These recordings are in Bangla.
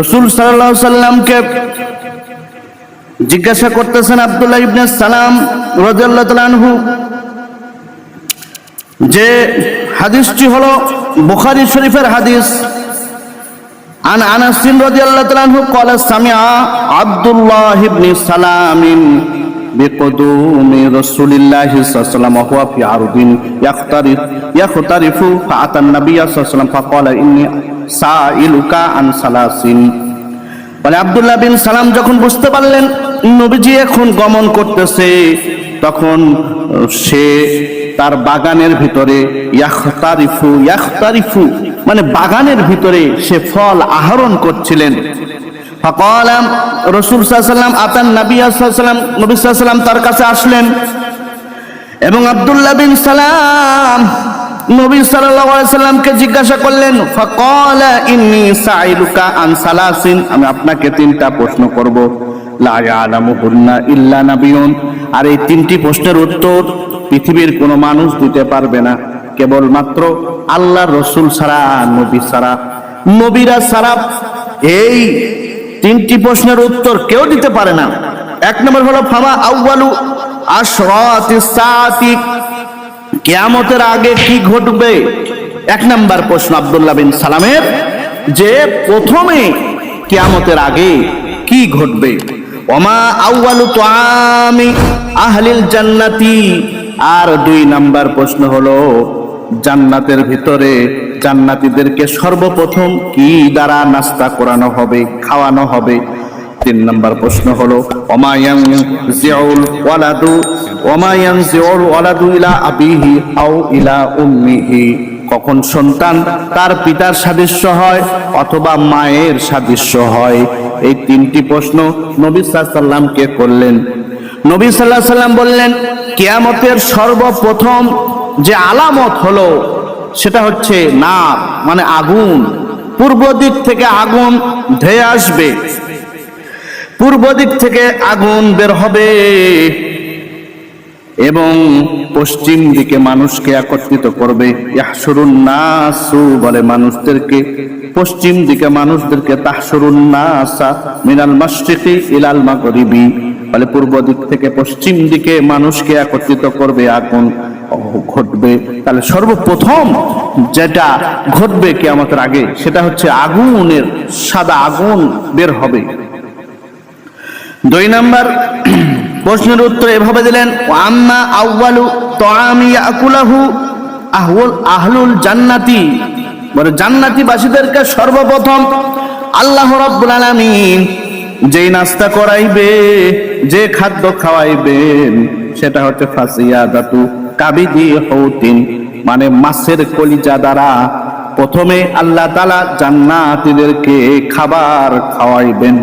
রসুল সাল্লাহ সাল্লামকে জিজ্ঞাসা করতেছেন আব্দুল্লাহ ইবনে সালাম রাদিয়াল্লাহু তাআলা আনহু যে হাদিসটি হলো বুখারী শরীফের হাদিস عن انس رضي الله تعالى عنه قال سمع عبد الله بن سلام بقدوم رسول الله صلى الله عليه وسلم وهو في عرض يخترف يخترف فأتى النبي صلى الله عليه وسلم فقال إني সাইলুকা আন সালাসিন। বলে আবদুল্লাহ বিন সালাম যখন বুঝতে পারলেন, নবীজি এখন গমন করতেছে, তখন সে তার বাগানের ভিতরে ইয়াখতারিফু ইয়াখতারিফু মানে বাগানের ভিতরে সে ফল আহরণ করছিলেন। ফকালাম রসুল সাহসাল্লাম আতান নবী সাহসাল্লাম নবী সাল্লাম তার কাছে আসলেন এবং আবদুল্লাহ বিন সালাম নবী সাল্লামকে জিজ্ঞাসা করলেন, ফাকালা ইন্নী সাইলুকা আন সালাসিন? আমি আপনাকে তিনটা প্রশ্ন করব। লা ইয়ালামুহুন্না ইল্লা নাবিয়ুন। আর এই তিনটি প্রশ্নের উত্তর পৃথিবীর কোনো মানুষ দিতে পারবে না। কেবলমাত্র আল্লাহর রসুল ছাড়া নবী ছাড়া। নবীরা ছাড়া এই তিনটি প্রশ্নের উত্তর কেউ দিতে পারে না। এক নম্বর হলো, ফামা আউয়ালু আশরাতিস সাআতি? কিয়ামতের আগে কি ঘটবে? এক নাম্বার প্রশ্ন আব্দুল্লাহ বিন সালামের, যে প্রথমে কেয়ামতের আগে কি ঘটবে? ওমা আউয়ালু তুআমি আহলিল জান্নাতি। আর দুই নাম্বার প্রশ্ন হলো, জান্নাতের ভিতরে জান্নাতীদেরকে সর্বপ্রথম কি দ্বারা নাস্তা করানো হবে, খাওয়ানো হবে? তিন নম্বর প্রশ্ন হলো ওমায়ান জিউল ওয়ালাদু ওমায়ান জিউল ওয়ালাদু ইলা আবিহি আও ইলা উম্মিহি? কখন সন্তান তার পিতার সাদৃশ্য হয় অথবা মায়ের সাদৃশ্য হয়? এই তিনটি প্রশ্ন নবী সাল্লামকে করলেন। নবী সাল্লাহ সাল্লাম বললেন, কেয়ামতের সর্বপ্রথম যে আলামত হলো, সেটা হচ্ছে না মানে আগুন। পূর্ব দিক থেকে আগুন ধেয়ে আসবে। পূর্ব দিক থেকে আগুন বের হবে এবং পশ্চিম দিকে মানুষকে একত্রিত করবে। নাসু বলে মানুষদেরকে। পশ্চিম দিকে মানুষদেরকে তাহসুরুন নাসা মিনাল মাশরিকি ইলাল মাগরিবি বলে পূর্ব দিক থেকে পশ্চিম দিকে মানুষকে একত্রিত করবে, আগুন ঘটবে। তাহলে সর্বপ্রথম যেটা ঘটবে কে আমাদের আগে, সেটা হচ্ছে আগুনের সাদা আগুন বের হবে। দুই নম্বর, প্রশ্নের উত্তর এভাবে দিলেন আম্মা আউয়ালু তাআমি ইয়াকুলাহু আহলুল আহলুল জান্নাতি। বলে জান্নাতি বাসীদেরকে সর্বপ্রথম আল্লাহ রাব্বুল আলামিন যেই নাস্তা করাইবে, যে খাদ্য খাওয়াইবেন সেটা হচ্ছে ফাসিয়াদাতু কাবিদি হৌতিন মানে মাছের কলিজা দ্বারা প্রথমে আল্লাহ তাআলা জান্নাতীদেরকে খাবার খাওয়াইবেন।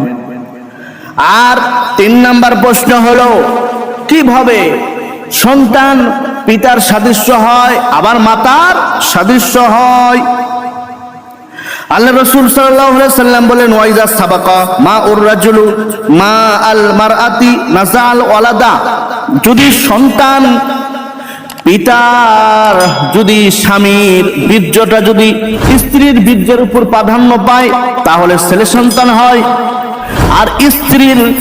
আর তিন নাম্বার প্রশ্ন হলো, কীভাবে সন্তান পিতার সাদৃশ্য হয়, আবার মাতার সাদৃশ্য হয়? আল্লাহ রসুল সাল্লাম বলেন ওয়াইদা সাবাকা মা উর রাজুলু মা আল মারআতি নাজাল ওয়ালাদা। যদি সন্তান পিতার যদি স্বামীর বীর্যটা যদি স্ত্রীর বীর্যের উপর প্রাধান্য পায়, তাহলে ছেলে সন্তান হয়। আর স্ত্রীর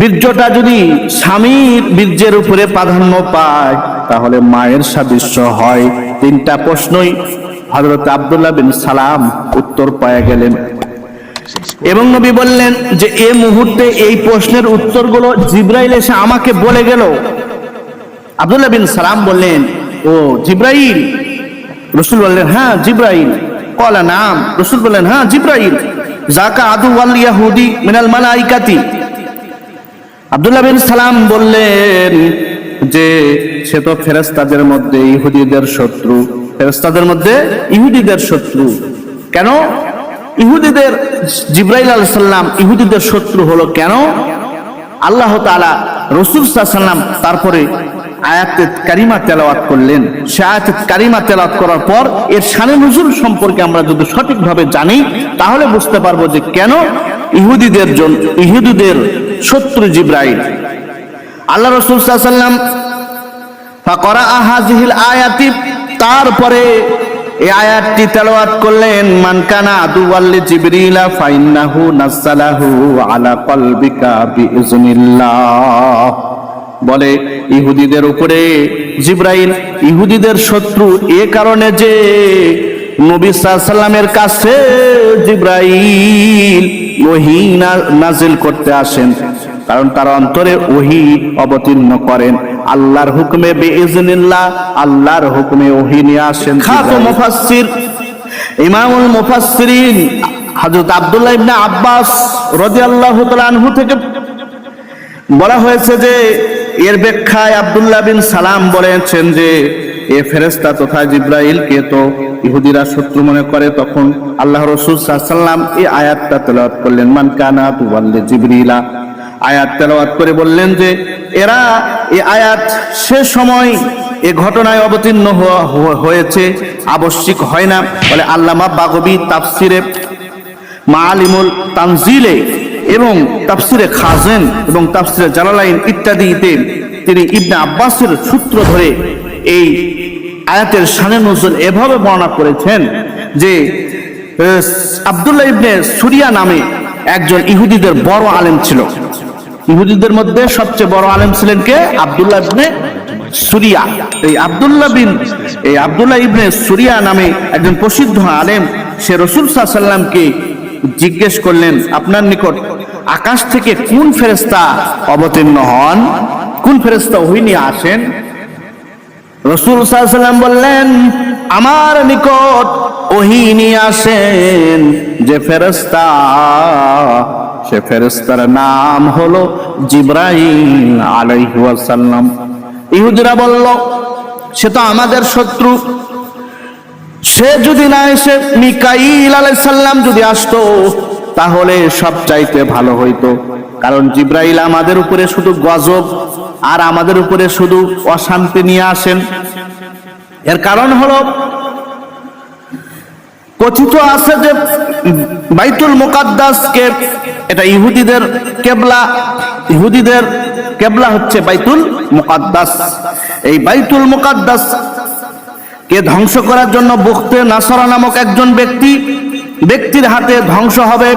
বীর্যটা যদি স্বামীর বীর্যের উপরে প্রাধান্য পায়, তাহলে মায়ের সাদৃশ্য হয়। তিনটা প্রশ্নই হজরত আবদুল্লাহ বিন সালাম উত্তর পাওয়া গেলেন। এবং নবী বললেন যে, এ মুহূর্তে এই প্রশ্নের উত্তরগুলো জিব্রাইল এসে আমাকে বলে গেল। আবদুল্লাহ বিন সালাম বললেন, ও জিব্রাইল? রসুল বললেন হ্যাঁ জিব্রাইল। কলা, নাম। রসুল বললেন হ্যাঁ জিব্রাইল। জাকা আদু ওয়াল ইয়াহুদি মিনাল মালাইকাতি। আব্দুল্লাহ বিন সালাম বললেন যে, সে তো ফেরেস্তাদের মধ্যে ইহুদিদের শত্রু। ফেরেস্তাদের মধ্যে ইহুদিদের শত্রু। কেন? ইহুদিদের জিব্রাইল আলাইহিস সালাম ইহুদিদের শত্রু হলো কেন? আল্লাহ তাআলা রসুল সাল্লাম তারপরে আয়াতে কারিমা তেলাওয়াত করলেন। সে কারিমা তেলাওয়াত করার পর এর নজুল সম্পর্কে আমরা যদি সঠিকভাবে জানি, তাহলে বুঝতে পারব যে কেন ইহুদিদের জন্য ইহুদিদের শত্রু জিব্রাইল। আল্লাহ রসুল সাল্লাম ফাকরা আহাজিহিল আয়াতি, তারপরে এই আয়াতটি তেলাওয়াত করলেন, মান কানা আদুওয়াল্লি জিবরিলা ফাইন্নাহু নাসালাহু আলা কলবিকা বলে ইহুদিদের উপরে জিব্রাইল ইহুদিদের শত্রু এ কারণে যে নবী সাল্লামের কাছে জিব্রাইল ওহি নাজিল করতে আসেন কারণ তার অন্তরে ওহি অবতীর্ণ করেন। আল্লাহর হুকুমে বেইজনিল্লাহ আল্লাহর হুকুমে ওহি নিয়ে আসেন খাত মুফাসসির ইমামুল মুফাসসিরিন হযরত আব্দুল্লাহ ইবনে আব্বাস রাদিয়াল্লাহু তাআলা আনহু থেকে বলা হয়েছে যে এর ব্যাখ্যায় আব্দুল্লাহ বিন সালাম বলেছেন যে, এ ফেরেস্তা তথা জিব্রাইলকে তো ইহুদিরা শত্রু মনে করে, তখন আল্লাহ রসুল সাল্লাম এই আয়াতটা তেলাওয়াত করলেন, মান কানা তুবাল্লে জিবরিলা। আয়াত তেলাওয়াত করে বললেন যে, এরা এই আয়াত সে সময় এ ঘটনায় অবতীর্ণ হওয়া- হয়েছে, আবশ্যিক হয় না। বলে আল্লামা বাগবি তাফসিরে মালিমুল তানজিলে এবং তাফসিরে খাজেন এবং তাফসিরে জালালাইন ইত্যাদিতে তিনি ইবনে আব্বাসের সূত্র ধরে এই আয়াতের শানে নজরুল এভাবে বর্ণনা করেছেন যে আব্দুল্লাহ ইবনে সুরিয়া নামে একজন ইহুদিদের বড় আলেম ছিল। ইহুদিদের মধ্যে সবচেয়ে বড় আলেম ছিলেন কে? আবদুল্লাহ ইবনে সুরিয়া। এই আব্দুল্লাহ বিন, এই আব্দুল্লাহ ইবনে সুরিয়া নামে একজন প্রসিদ্ধ আলেম, সে রসুল সাল্লামকে জিজ্ঞেস করলেন, আপনার নিকট আকাশ থেকে কোন ফেরেস্তা অবতীর্ণ হন? কোন ফেরেস্তা ওহি নিয়ে আসেন? রসুল সাল্লাম বললেন, আমার নিকট ওহি নিয়ে আসেন, যে ফেরেস্তা সে ফেরেস্তার নাম হলো জিব্রাইল আলাইহি ওয়াসাল্লাম। ইহুদিরা বলল, সে তো আমাদের শত্রু। সে যদি না এসে মিকাইল আলাইসাল্লাম যদি আসতো, তাহলে সব চাইতে ভালো হইতো। কারণ জিব্রাইল আমাদের উপরে শুধু গজব আর আমাদের উপরে শুধু অশান্তি নিয়ে আসেন। এর কারণ হলো, কথিত আছে যে বাইতুল মুকাদ্দাসকে, এটা ইহুদিদের কেবলা ইহুদিদের কেবলা হচ্ছে বাইতুল মোকাদ্দাস। এই বাইতুল মুকাদ্দাস কে ধ্বংস করার জন্য বুখতে নাসরা নামক একজন ব্যক্তি, ব্যক্তির হাতে ধ্বংস হবে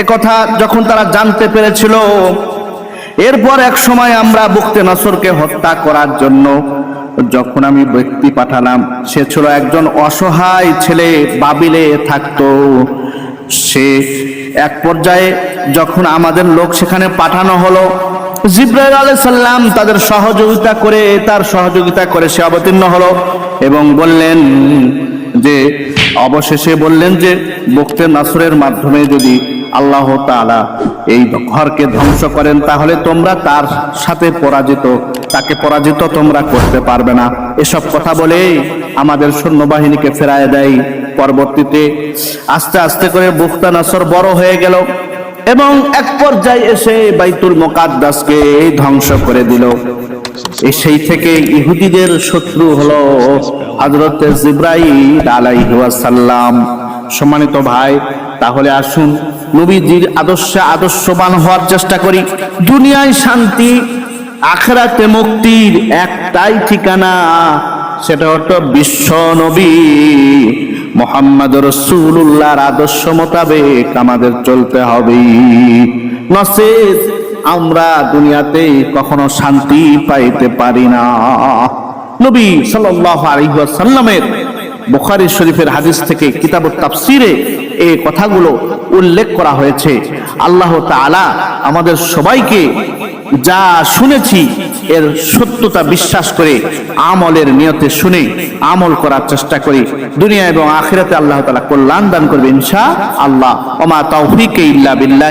এ কথা যখন তারা জানতে পেরেছিল। এরপর এক সময় আমরা বুখতে নাসরকে হত্যা করার জন্য যখন আমি ব্যক্তি পাঠালাম, সে ছিল একজন অসহায় ছেলে, বাবিলে থাকতো। সে এক পর্যায়ে যখন আমাদের লোক সেখানে পাঠানো হলো জিব্রাইল আলাইহিস সালাম তাদের সহযোগিতা করে, তার সহযোগিতা করে সে অবতীর্ণ হলো এবং বললেন যে, অবশেষে বললেন যে, বক্তে নাসরের মাধ্যমে যদি আল্লাহ তাআলা এই ঘরকে ধ্বংস করেন, তাহলে তোমরা তার সাথে পরাজিত, তাকে পরাজিত তোমরা করতে পারবে না। এসব কথা বলে আমাদের সৈন্যবাহিনীকে ফেরায় দেয়। পরবর্তীতে আস্তে আস্তে করে বুখতা নাসর বড় হয়ে গেল। এবং এক পর্যায়ে এসে বাইতুল মোকাদ্দাসকে ধ্বংস করে দিল। সেই থেকে ইহুদিদের শত্রু হলো হযরত জিব্রাইল আলাইহি ওয়াসাল্লাম। সম্মানিত ভাই, তাহলে আসুন নবীজির আদর্শে আদর্শবান হওয়ার চেষ্টা করি। দুনিয়ায় শান্তি, আখেরাতে মুক্তির একটাই ঠিকানা, সেটা হলো বিশ্ব নবী। মোহাম্মদ রসুল্লাহর আদর্শ মোতাবেক আমাদের চলতে হবে। আমরা দুনিয়াতে কখনো শান্তি পাইতে পারি না। নবী সাল্লাল্লাহু আলাইহি ওয়াসাল্লামের বুখারী শরীফের হাদিস থেকে কিতাবুত তাফসিরে এই কথাগুলো উল্লেখ করা হয়েছে। আল্লাহ তাআলা আমাদের সবাইকে যা শুনেছি এর সত্যতা বিশ্বাস করে, আমলের নিয়তে শুনে আমল করার চেষ্টা করি। দুনিয়া এবং আখিরাতে আল্লাহ তালা কল্যাণ দান করবে ইনশা আল্লাহ। ওমা তাওফিকে ইল্লা বিল্লাহ।